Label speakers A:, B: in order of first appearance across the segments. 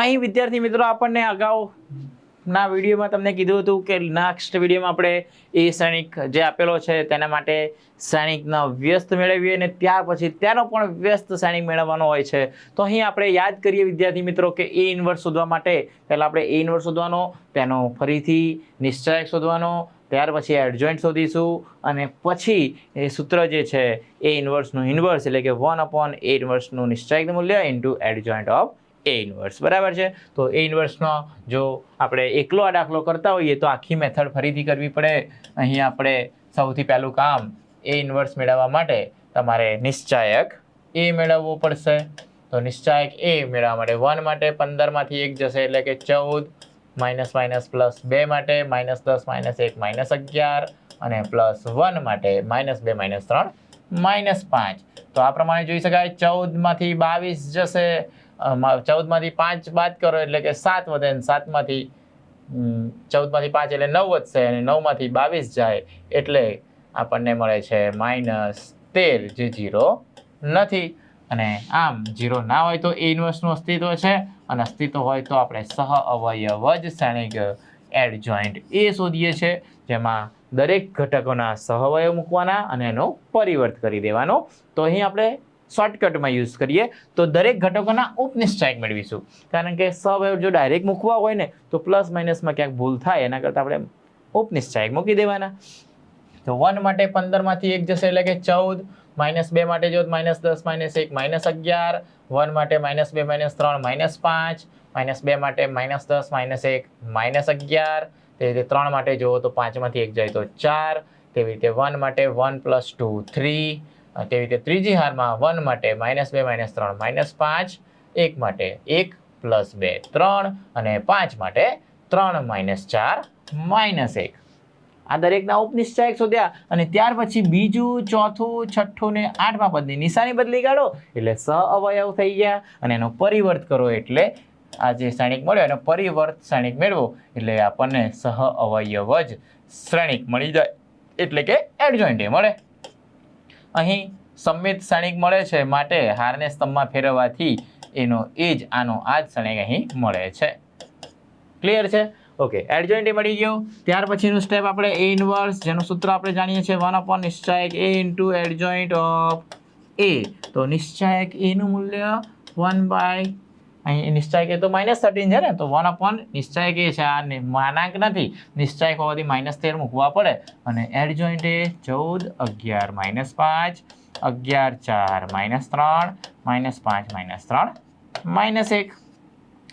A: અહીં વિદ્યાર્થી મિત્રો, આપણને અગાઉ ના વિડીયોમાં તમને કીધું હતું કે નેક્સ્ટ વિડીયોમાં આપણે એ શ્રેણિક જે આપેલો છે, તેના માટે શ્રેણિકના વ્યસ્ત મેળવીએ અને ત્યાર પછી ત્યાંનો પણ વ્યસ્ત શ્રેણિક મેળવવાનો હોય છે. તો અહીં આપણે યાદ કરીએ વિદ્યાર્થી મિત્રો કે એ ઇન્વર્સ શોધવા માટે પહેલાં આપણે એ ઇન્વર્સ શોધવાનો, તેનો ફરીથી નિશ્ચયક શોધવાનો, ત્યાર પછી એડજોઇન્ટ શોધીશું અને પછી એ સૂત્ર જે છે એ ઇન્વર્સનું ઇન્વર્સ એટલે કે વન અપોન એ ઇન્વર્સનું નિશ્ચયક મૂલ્ય into adjoint of A inverse બરાબર છે? તો એ ઇન્વર્સનો જો આપણે એકલો આ દાખલો કરતા હોઈએ તો આખી મેથડ ફરીથી કરવી પડે. અહીં આપણે સૌથી પહેલું કામ એ ઇન્વર્સ મેળવવા માટે તમારે નિશ્ચાયક એ મેળવવો પડશે. તો નિશ્ચાયક એ મેળવવા માટે વન માટે પંદરમાંથી એક જશે એટલે કે ચૌદ માઇનસ માઇનસ પ્લસ બે માટે માઇનસ દસ માઇનસ એક માઇનસ અગિયાર અને પ્લસ વન માટે માઇનસ બે માઇનસ ત્રણ માઇનસ પાંચ. તો આ પ્રમાણે જોઈ શકાય ચૌદમાંથી બાવીસ જશે. ચૌદમાંથી પાંચ બાદ કરો એટલે કે સાત વધે અને સાતમાંથી ચૌદમાંથી પાંચ એટલે નવ વધશે અને નવમાંથી બાવીસ જાય એટલે આપણને મળે છે માઇનસ તેર, જે જીરો નથી. અને આમ જીરો ના હોય તો એ ઇન્વર્સનું અસ્તિત્વ છે. અને અસ્તિત્વ હોય તો આપણે સહ અવયવ જ શ્રેણિક એડ જોઈન્ટ એ શોધીએ છીએ, જેમાં દરેક ઘટકોના સહવયવ મૂકવાના અને એનો પરિવર્ત કરી દેવાનો. તો અહીં આપણે શોર્ટકટમાં યુઝ કરીએ, તો દરેક ઘટકોના ઉપનિશ્ચાયક મેળવીશું. કારણ કે સહઅવયવ જો ડાયરેક્ટ મૂકવા હોય ને, તો પ્લસ માઇનસમાં ક્યાંક ભૂલ થાય, એના કરતાં આપણે ઉપનિશ્ચાયક મૂકી દેવાના. તો વન માટે પંદરમાંથી એક જશે એટલે કે ચૌદ માઇનસ બે માટે જો માઇનસ દસ માઇનસ એક માઇનસ અગિયાર વન માટે માઇનસ બે માઇનસ ત્રણ માઇનસ પાંચ માઇનસ બે માટે માઇનસ દસ માઇનસ એક માઇનસ અગિયાર તેવી રીતે ત્રણ માટે જુઓ તો પાંચમાંથી એક જાય તો ચાર, તેવી રીતે વન માટે વન પ્લસ ટુ થ્રી તેવી રીતે ત્રીજી હારમાં વન માટે માઇનસ બે, માઇનસ ત્રણ, માઇનસ પાંચ, એક માટે એક પ્લસ બે, ત્રણ અને પાંચ માટે ત્રણ, માઇનસ ચાર, માઇનસ એક. આ દરેકના ઉપનિશ્ચાયક શોધ્યા અને ત્યાર પછી બીજું, ચોથું, છઠ્ઠું ને આઠમા પદની નિશાની બદલી કાઢો એટલે સ અવયવ થઈ ગયા અને એનો પરિવર્ત કરો એટલે આ જે શ્રેણિક મળ્યો એનો પરિવર્ત શ્રેણિક મેળવો એટલે આપણને સહ અવયવ જ શ્રેણિક મળી જાય. એટલે કે એડજોઇન્ટ મળે. અહીં સંમિત ક્ષણિક મળે છે માટે હારને સ્તંભમાં ફેરવવાથી એનો એ જ આનો આ જ ક્ષણિક અહીં મળે છે. ક્લિયર છે? ઓકે એડજોઇન્ટ મળી ગયો. ત્યાર પછીનું સ્ટેપ આપણે એ ઇન્વર્સ જેનું સૂત્ર આપણે જાણીએ છીએ. One upon નિશ્ચાયક A into adjoint of A તો નિશ્ચાયક એનું મૂલ્ય વન બાય અહીં નિશ્ચાયક એ તો માઇનસ થર્ટીન છે ને, તો વન અપોન નિશ્ચાયક એ છે આ માનાંક નથી. નિશ્ચાયક હોવાથી માઇનસ તેર મૂકવા પડે. અને એડ જોઈન્ટ એ ચૌદ, અગિયાર માઇનસ પાંચ, અગિયાર, ચાર માઇનસ ત્રણ માઇનસ પાંચ માઇનસ ત્રણ માઇનસ એક.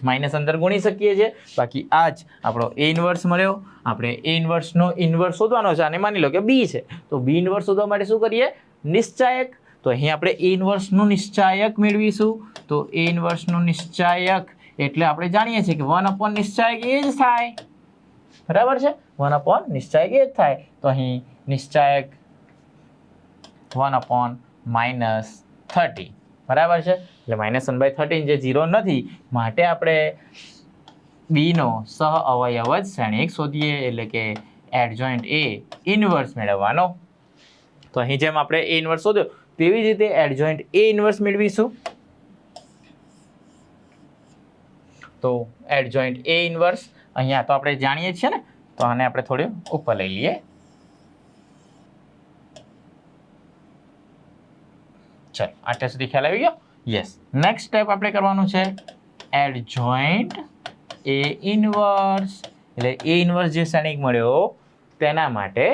A: માઇનસ અંદર ગુણી શકીએ છીએ. બાકી આ જ આપણો એ ઇન્વર્સ મળ્યો. આપણે એ ઇન્વર્સનો ઇન્વર્સ શોધવાનો છે. અને માની લો કે બી છે. તો બી ઇન્વર્સ શોધવા માટે શું કરીએ? નિશ્ચાયક તો અહીં આપણે એ ઇન્વર્સનું નિશ્ચાયક મેળવીશું. તો એ ઇન્વર્સનું નિશ્ચાયક એટલે આપણે જાણીએ છીએ કે વન અપોન નિશ્ચાયક એ જ થાય. બરાબર છે? વન અપોન નિશ્ચાયક એ જ થાય. તો અહીં નિશ્ચાયક વન અપોન માઇનસ થર્ટી બરાબર છે? એટલે માઇનસ વન બાય થર્ટીન જે ઝીરો નથી, માટે આપણે બીનો સહ અવયવ જ શ્રેણિક શોધીએ, એટલે કે એડજોઇન્ટ એ ઇન્વર્સ મેળવવાનો તો અહીં જેમ આપણે એ ઇન્વર્સ શોધ્યો, તેવી જ રીતે એડજોઇન્ટ એ ઇન્વર્સ મેળવીશું. તો એડજોઇન્ટ એ ઇન્વર્સ અહીંયા તો આપણે જાણીએ છીએ ને, તો આને આપણે થોડું ઉપર લઈ લઈએ. ચાલો આટલા સુધી ખ્યાલ આવી ગયો? યસ નેક્સ્ટ સ્ટેપ આપણે કરવાનું છે એડ જોઈન્ટ એ ઇન્વર્સ એટલે એ ઇન્વર્સ જે શ્રેણિક મળ્યો તેના માટે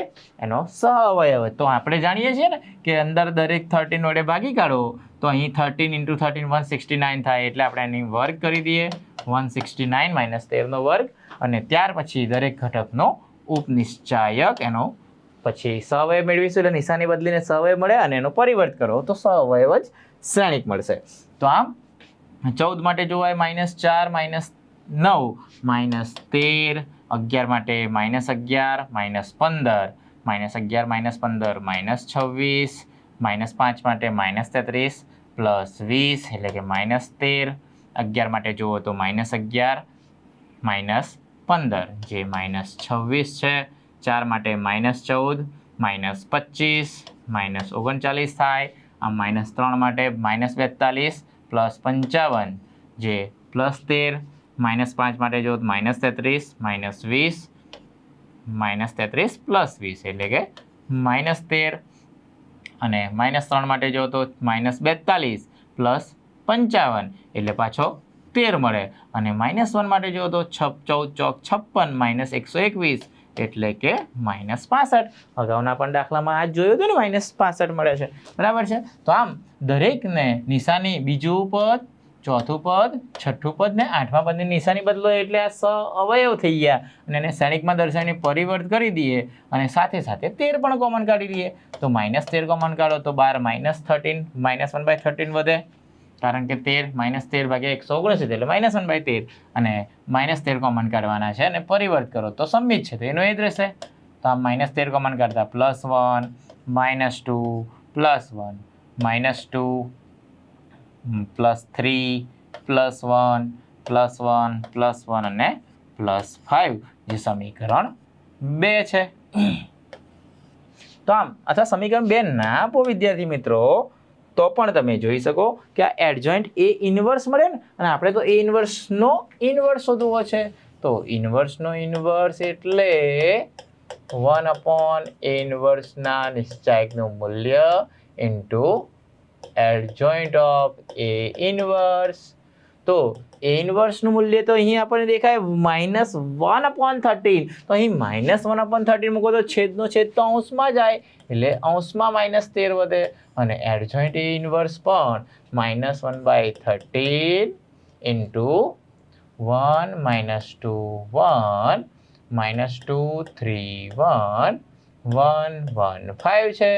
A: એનો સહઅવયવ તો આપણે જાણીએ છીએ ને કે અંદર દરેક થર્ટીન વડે ભાગી કાઢો, તો અહીં thirteen into thirteen one sixty nine થાય એટલે આપણે એની વર્ગ કરી દઈએ. વન સિક્સટી નાઇન માઇનસ તેરનો વર્ગ અને ત્યાર પછી દરેક ઘટકનો ઉપનિશ્ચાયક એનો પછી સહવય મેળવીશું એટલે નિશાની બદલીને સહવય મળે અને એનો પરિવર્ત કરો, તો સહવયવ જ શ્રેણિક મળશે. તો આમ ચૌદ માટે જોવાય માઇનસ ચાર માઇનસ નવ માઇનસ તેર અગિયાર માટે માઇનસ અગિયાર, માઇનસ પંદર, માઇનસ અગિયાર, માઇનસ પંદર, માઇનસ છવ્વીસ, માઇનસ પાંચ માટે માઇનસ તેત્રીસ, પ્લસ વીસ એટલે કે માઇનસ તેર. અગિયાર માટે જુઓ તો માઇનસ અગિયાર, માઇનસ પંદર, જે માઇનસ છવ્વીસ છે. ચાર માટે માઇનસ ચૌદ, માઇનસ પચીસ, માઇનસ ઓગણચાલીસ થાય. આમ માઇનસ ત્રણ માટે માઇનસ બેતાલીસ, પ્લસ પંચાવન, જે પ્લસ તેર માઇનસ પાંચ માટે જો માઇનસ તેત્રીસ, માઇનસ વીસ, માઇનસ તેત્રીસ પ્લસ વીસ એટલે કે માઇનસ તેર. અને માઇનસ ત્રણ માટે જો તો માઇનસ બેતાલીસ પ્લસ પંચાવન એટલે પાછો તેર મળે. અને માઇનસ વન માટે જો તો છપ, ચૌદ, ચોક, છપ્પન માઇનસ એકસો એકવીસ એટલે કે માઇનસ પાસઠ. અગાઉના પણ દાખલામાં આ જ જોયું હતું ને, માઇનસ પાસઠ મળે છે. બરાબર છે? તો આમ દરેકને નિશાની બીજું પદ ચોથું પદ, છઠ્ઠું પદ ને આઠમા પદની નિશાની બદલો એટલે આ સ અવયવ થઈ ગયા. અને એને શ્રેણિકમાં દર્શાવીને પરિવર્ત કરી દઈએ અને સાથે સાથે તેર પણ કોમન કાઢી લઈએ તો માઇનસ તેર કોમન કાઢો તો બાર minus thirteen minus one by thirteen વધે. કારણ કે તેર માઇનસ તેર ભાગ્યા એકસો ઓગણસિત્તેર એટલે માઇનસ વન બાય તેર. અને માઇનસ તેર કોમન કાઢવાના છે અને પરિવર્ત કરો તો સંમિત છે. તો એનો એ જ રહેશે. તો આ માઇનસ તેર કોમન કાઢતા plus one minus two plus one minus two plus three plus one plus one plus one અને પ્લસ ફાઇવ જે સમીકરણ બે છે. તો આમ અથવા સમીકરણ બે ના આપો વિદ્યાર્થી મિત્રો, તો પણ તમે જોઈ શકો કે આ એડજોઇન્ટ એ ઇન્વર્સ મળે ને, અને આપણે તો એ ઇન્વર્સનો ઇન્વર્સ શોધવો છે. તો ઇન્વર્સનો ઇન્વર્સ એટલે વન અપોન એ ઇન્વર્સના નિશ્ચાયકનું મૂલ્ય into adjoint of A inverse તો એ ઇન્વર્સનું મૂલ્ય તો અહીં આપણને દેખાય માઇનસ વન અપોન થર્ટીન તો અહીં માઇનસ વન અપોન થર્ટીન મૂકો તો છેદનો છેદ તો અંશમાં જાય, એટલે અંશમાં માઇનસ તેર વધે. અને એડજોઇન્ટ એ ઇન્વર્સ પણ minus one by thirteen into one minus two one minus two three one one one five છે.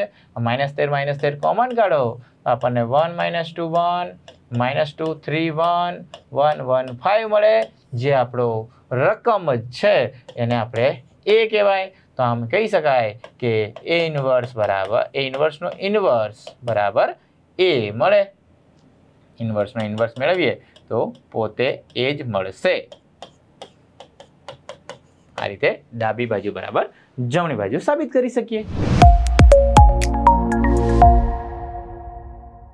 A: માઇનસ તેર માઇનસ તેર કોમન કાઢો. આપણને one minus two one minus two three one one one five મળે. જે આપણો રકમ જ છે, એને આપણે એ કહેવાય. તો આમ કહી શકાય કે એ ઇન્વર્સ બરાબર એ ઇન્વર્સનો ઇન્વર્સ બરાબર એ મળે. ઇન્વર્સનો ઇન્વર્સ મેળવીએ તો પોતે એ જ મળશે. આ રીતે ડાબી બાજુ બરાબર જમણી બાજુ સાબિત કરી શકીએ.